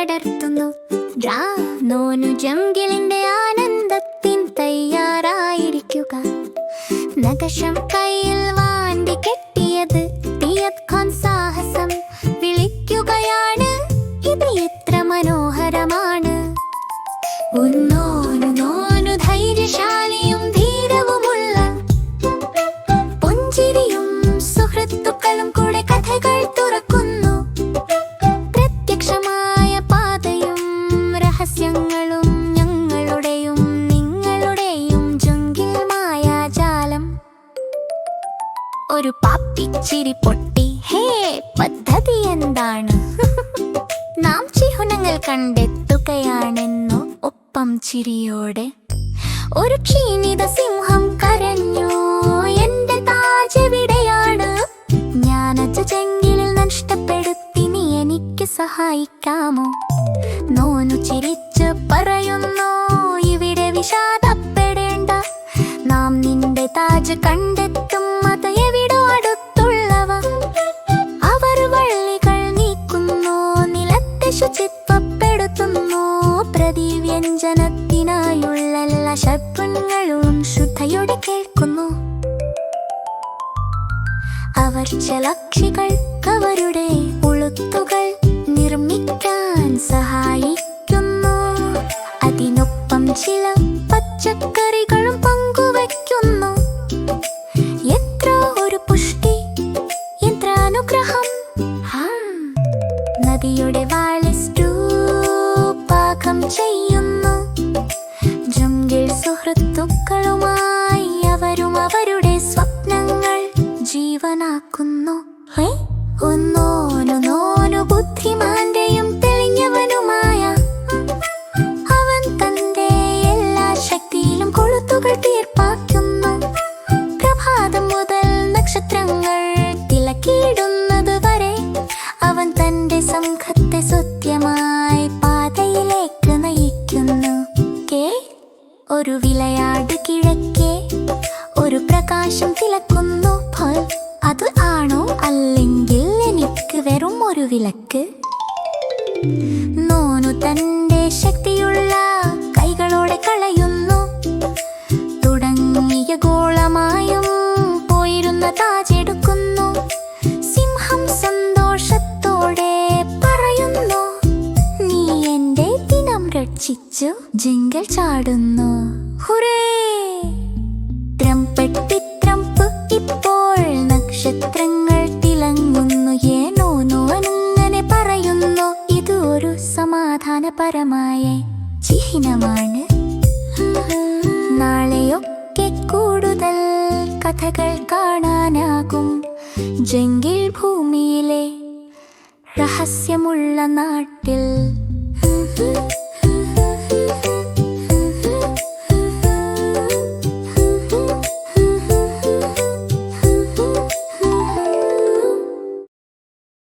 പടർത്തുന്നു ഡ്രാ ജംഗിളിന്റെ ആനന്ദത്തിൻ തയ്യാറായിരിക്കുക. നഗശം കയ്യിൽ വാണ്ടി കെട്ടിയത് തീയത്ഖോൻ സാഹസം. വിളിക്കുകയാണ് ഇത് എത്ര മനോഹരമാണ്. ഒന്നോനു രഹസ്യങ്ങളും ഒരു പാപ്പിച്ചിരി പൊട്ടി. ഹേ പദ്ധതി എന്താണ്? നാം ചിഹ്നങ്ങൾ കണ്ടെത്തുകയാണെന്നു ഒപ്പം ചിരിയോടെ. ഒരു ക്ഷീണിത സിംഹം കരഞ്ഞു. എന്റെ താജെവിടെയാണ് ഞാനത് ചെങ്കിലും നഷ്ടപ്പെടുത്തി. നീ എനിക്ക് സഹായിക്കാമോ? നോനു ചിരിച്ച് പറയുന്നു ഇവിടെ വിഷാദപ്പെടേണ്ട. നാം നിന്റെ താജ് കണ്ടെത്തും അത് എവിടോ അടുത്തുള്ളവ. അവർ വള്ളികൾ നീക്കുന്നു നിലത്തെ ശുചിത്വപ്പെടുത്തുന്നു. പ്രതിവ്യഞ്ജനത്തിനായുള്ള എല്ലാ ശബ്ദങ്ങളും ശുദ്ധയോടെ കേൾക്കുന്നു. അവർ ചലക്ഷികൾക്ക് അവരുടെ ഉളുത്തുകൾ സഹായിക്കുന്നു അതിനൊപ്പം ചില പച്ചക്കറികളും പങ്കുവയ്ക്കുന്നു എത്ര ഒരു പുഷ്ടി എത്ര അനുഗ്രഹം. നദിയുടെ വാളിസ്റ്റു പാകം ചെയ്യുന്നു ജംഗിൾ സുഹൃത്തുക്കളുമായി അവരും അവരുടെ സ്വപ്നങ്ങൾ ജീവനാക്കുന്നു ഹേ? തീർപ്പാക്കുന്നു പ്രഭാതം മുതൽ നക്ഷത്രങ്ങൾ തിളക്കിയിടുന്നത് വരെ അവൻ തന്റെ സംഘത്തെ സത്യമായി പാതയിലേക്ക് നയിക്കുന്നു. കേ? ഒരു വിളയാട് കിഴക്കേ ഒരു പ്രകാശം തിളക്കുന്നു. ഫൽ അത് ആണോ അല്ലെങ്കിൽ എനിക്ക് വെറും ഒരു വിളക്ക്? നോനു തന്റെ ശക്തിയുള്ള രക്ഷിച്ചു ജിങ്കൽ ചാടുന്നു. ഹുറേ! ത്രംപെട്ടിത്രംപ് ഇപ്പോൾ നക്ഷത്രങ്ങൾ തിളങ്ങുന്നു. ഏനോ നോനങ്ങനെ പറയുന്നു. ഇത് ഒരു സമാധാനപരമായ ചിഹ്നമാണ്. നാളെയൊക്കെ കൂടുതൽ കഥകൾ കാണാനാകും. ജംഗിൾ ഭൂമിയിലെ രഹസ്യമുള്ള നാട്ടിൽ.